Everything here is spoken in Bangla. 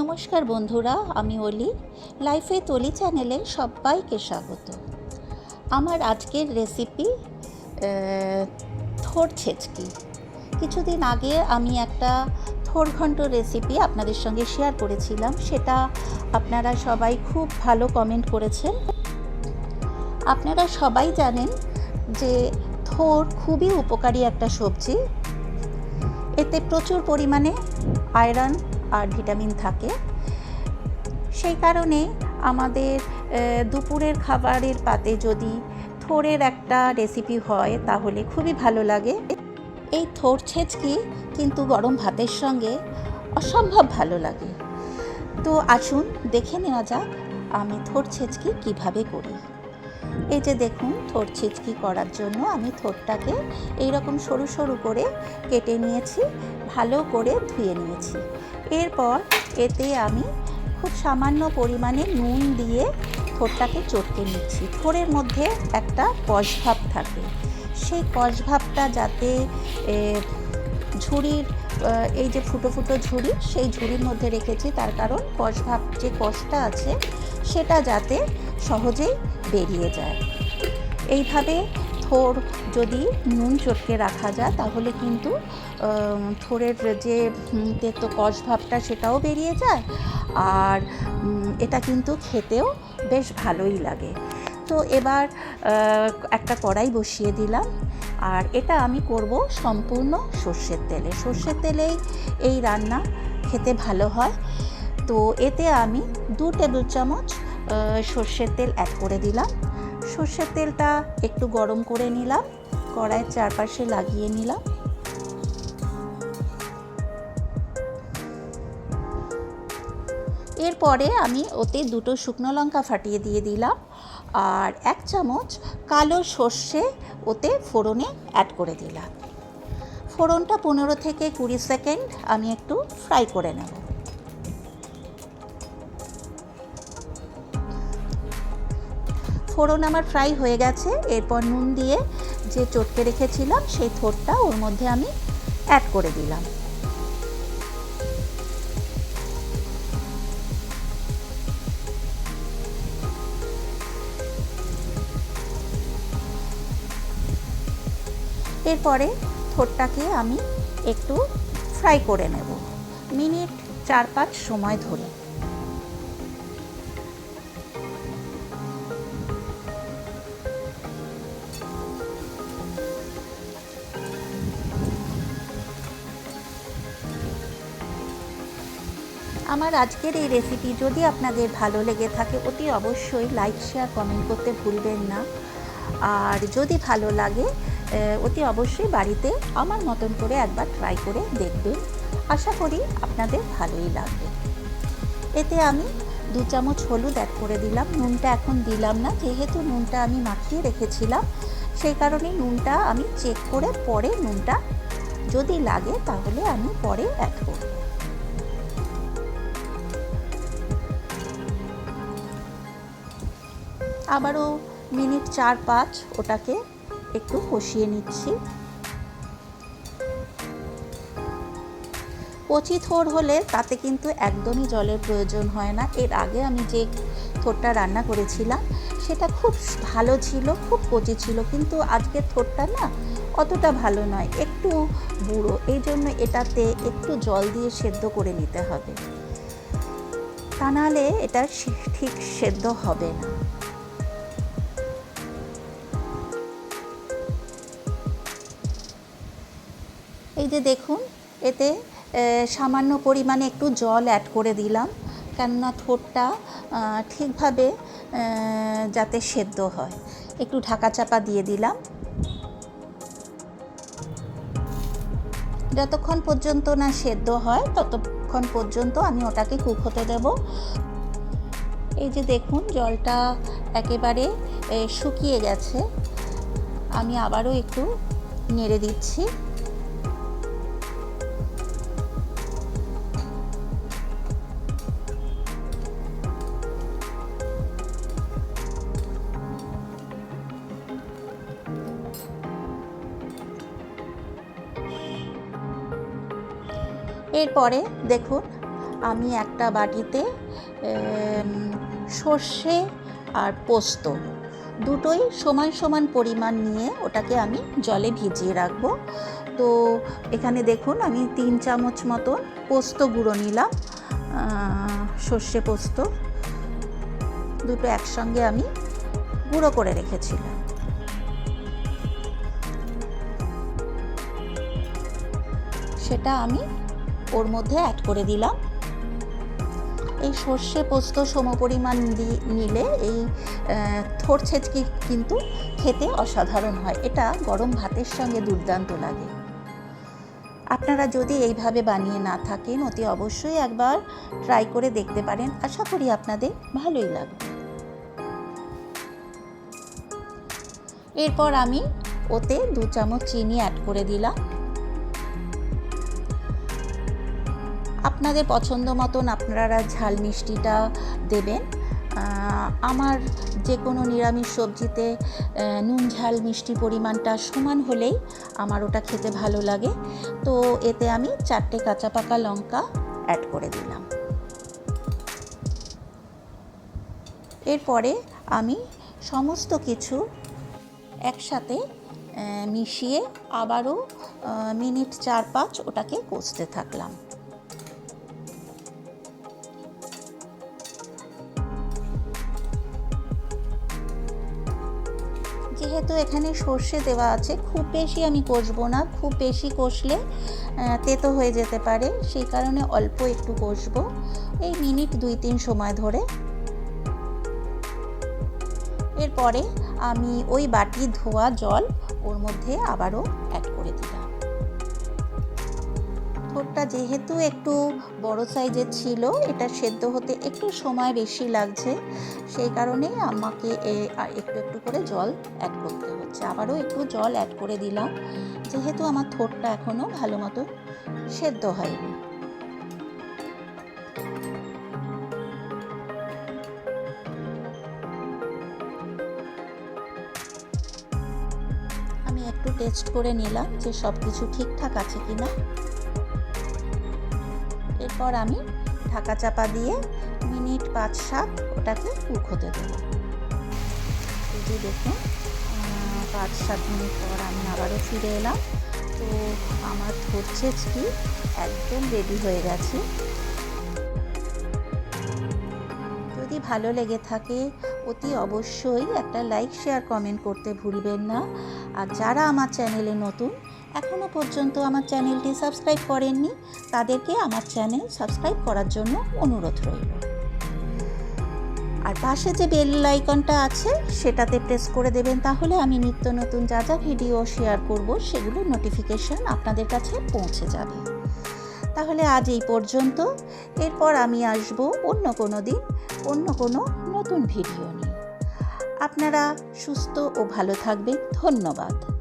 নমস্কার বন্ধুরা, আমি অলি। লাইফে তলি চ্যানেলে সবাইকে স্বাগত। আমার আজকের রেসিপি থোর ছেচকি। কিছুদিন আগে আমি একটা থোর ঘন্ট রেসিপি আপনাদের সঙ্গে শেয়ার করেছিলাম, সেটা আপনারা সবাই খুব ভালো কমেন্ট করেছেন। আপনারা সবাই জানেন যে থোর খুবই উপকারী একটা সবজি। এতে প্রচুর পরিমাণে আয়রন আর ভিটামিন থাকে। সেই কারণে আমাদের দুপুরের খাবারের পাতে যদি থোড়ের একটা রেসিপি হয়, তাহলে খুবই ভালো লাগে। এই থোর ছেচকি কিন্তু গরম ভাতের সঙ্গে অসম্ভব ভালো লাগে। তো আসুন দেখে নেওয়া যাক আমি থোর ছেচকি কীভাবে করি। এই যে দেখুন, থোর ছিচকি করার জন্য আমি থোরটাকে এইরকম সরু সরু করে কেটে নিয়েছি, ভালো করে ধুয়ে নিয়েছি। এরপর এতে আমি খুব সামান্য পরিমাণে নুন দিয়ে থোরটাকে চটকে নিচ্ছি। থোরের মধ্যে একটা কষ ভাব থাকে। সেই কষ ভাবটা যাতে ঝুড়ির এই যে ফুটো ফুটো ঝুড়ি, সেই ঝুড়ির মধ্যে রেখেছি। তার কারণ কষ ভাব, যে কষটা আছে, সেটা যাতে সহজেই বেরিয়ে যায়। এইভাবে থোর যদি নুন চটকে রাখা যায়, তাহলে কিন্তু থোরের যে তেতো কষ ভাবটা সেটাও বেরিয়ে যায়। আর এটা কিন্তু খেতেও বেশ ভালোই লাগে। তো এবার একটা কড়াই বসিয়ে দিলাম। আর এটা আমি করব সম্পূর্ণ সর্ষের তেলে। সর্ষের তেলেই এই রান্না খেতে ভালো হয়। তো এতে আমি দু টেবিল চামচ সর্ষের তেল অ্যাড করে দিলাম। সর্ষের তেলটা একটু গরম করে নিলাম। কড়াইয়ের চারপাশে লাগিয়ে নিলাম। এরপরে আমি ওতে দুটো শুকনো লঙ্কা ফাটিয়ে দিয়ে দিলাম আর এক চামচ কালো সর্ষে ওতে ফোড়নে অ্যাড করে দিলাম। ফোড়নটা পনেরো থেকে কুড়ি সেকেন্ড আমি একটু ফ্রাই করে নেব। ফোড়ন আমার ফ্রাই হয়ে গেছে। এরপর নুন দিয়ে যে চটকে রেখেছিলাম, সেই থোরটা ওর মধ্যে আমি অ্যাড করে দিলাম। এরপরে থোরটাকে আমি একটু ফ্রাই করে নেব। মিনিট চার পাঁচ সময় ধরে। আমার আজকের এই রেসিপি যদি আপনাদের ভালো লেগে থাকে, অতি অবশ্যই লাইক শেয়ার কমেন্ট করতে ভুলবেন না। আর যদি ভালো লাগে অতি অবশ্যই বাড়িতে আমার মতন করে একবার ট্রাই করে দেখবেন। আশা করি আপনাদের ভালোই লাগবে। এতে আমি দু চামচ হলুদ অ্যাড করে দিলাম। নুনটা এখন দিলাম না, যেহেতু নুনটা আমি মাখিয়ে রেখেছিলাম, সেই কারণে নুনটা আমি চেক করে পরে নুনটা যদি লাগে, তাহলে আমি পরে অ্যাড করব। আবারও মিনিট চার পাঁচ ওটাকে একটু কষিয়ে নিচ্ছি। কচি থোর হলে তাতে কিন্তু একদমই জলের প্রয়োজন হয় না। এর আগে আমি যে থোরটা রান্না করেছিলাম, সেটা খুব ভালো ছিল, খুব কচি ছিল, কিন্তু আজকের থোরটা না অতটা ভালো নয়, একটু বুড়ো। এই জন্য এটাতে একটু জল দিয়ে সেদ্ধ করে নিতে হবে। তা নাহলে এটা ঠিক সেদ্ধ হবে না। এই যে দেখুন এতে সামান্য পরিমাণে একটু জল অ্যাড করে দিলাম কেননা আহ, ঠিকভাবে যাতে সেদ্ধ হয়। একটু ঢাকা চাপা দিয়ে দিলাম। যতক্ষণ পর্যন্ত না সেদ্ধ হয় ততক্ষণ পর্যন্ত আমি ওটাকে কুক হতে দেব। এই যে দেখুন জলটা একেবারে শুকিয়ে গেছে। আমি আবারও একটু নেড়ে দিচ্ছি। এরপরে দেখুন, আমি একটা বাটিতে সর্ষে আর পোস্ত দুটোই সমান সমান পরিমাণ নিয়ে ওটাকে আমি জলে ভিজিয়ে রাখব। তো এখানে দেখুন, আমি তিন চামচ মতো পোস্ত গুঁড়ো নিলাম সর্ষে পোস্ত। দুটো একসঙ্গে আমি গুঁড়ো করে রেখেছিলাম। সেটা আমি ওর মধ্যে অ্যাড করে দিলাম। এই সর্ষে পোস্ত সমপরিমাণ নিলে এই থোর ছেচকি কিন্তু খেতে অসাধারণ হয়। এটা গরম ভাতের সঙ্গে দুর্দান্ত লাগে। আপনারা যদি এইভাবে বানিয়ে না থাকেন, অতি অবশ্যই একবার ট্রাই করে দেখতে পারেন। আশা করি আপনাদের ভালোই লাগবে। এরপর আমি ওতে দু চামচ চিনি অ্যাড করে দিলাম। আপনাদের পছন্দ মতন আপনারা ঝাল মিষ্টিটা দেবেন। আমার যে কোনো নিরামিষ সবজিতে নুন ঝাল মিষ্টি পরিমাণটা সমান হলেই আমার ওটা খেতে ভালো লাগে। তো এতে আমি চারটে কাঁচা পাকা লঙ্কা অ্যাড করে দিলাম। এরপরে আমি সমস্ত কিছু একসাথে মিশিয়ে আবারও মিনিট চার পাঁচ ওটাকে কষতে থাকলাম। যেহেতু এখানে সর্ষে দেওয়া আছে, খুব বেশি আমি কষবো না, খুব বেশি কষলে তেতো হয়ে যেতে পারে, সেই কারণে অল্প একটু কষবো। এই মিনিট দুই তিন সময় ধরে। এরপরে আমি ওই বাটি ধোয়া জল ওর মধ্যে আবারও অ্যাড করে দিলাম। থোরটা যেহেতু একটু বড় সাইজের ছিল, এটা সেদ্ধ হতে একটু সময় বেশি লাগছে। সেই কারণে আমাকে একটু একটু করে জল অ্যাড করতে হচ্ছে। আবারও একটু জল অ্যাড করে দিলাম। যেহেতু আমার থোরটা এখনও ভালো মতো সেদ্ধ হয়নি। আমি একটু টেস্ট করে নিলাম যে সব কিছু ঠিকঠাক আছে কি না এরপর আমি ঢাকা চাপা দিয়ে মিনিট পাঁচ সাত ওটাকে কুক হতে দেবো। এই দেখুন পাঁচ সাত মিনিট পর আমি আবারও ফিরে এলাম। তো আমার হচ্ছে কি একদম রেডি হয়ে গেছে। যদি ভালো লেগে থাকে, অতি অবশ্যই একটা লাইক শেয়ার কমেন্ট করতে ভুলবেন না। আর যারা আমার চ্যানেলে নতুন এখনও পর্যন্ত আমার চ্যানেলটি সাবস্ক্রাইব করেননি, তাদেরকে আমার চ্যানেল সাবস্ক্রাইব করার জন্য অনুরোধ রইল। আর পাশে যে বেল আইকনটা আছে, সেটাতে প্রেস করে দেবেন, তাহলে আমি নিত্য নতুন যা যা ভিডিও শেয়ার করব, সেগুলো নোটিফিকেশন আপনাদের কাছে পৌঁছে যাবে। তাহলে আজ এই পর্যন্ত, এরপর আমি আসব অন্য কোনো দিন, অন্য কোনো নতুন ভিডিও নিয়ে। আপনারা সুস্থ ও ভালো থাকবেন, ধন্যবাদ।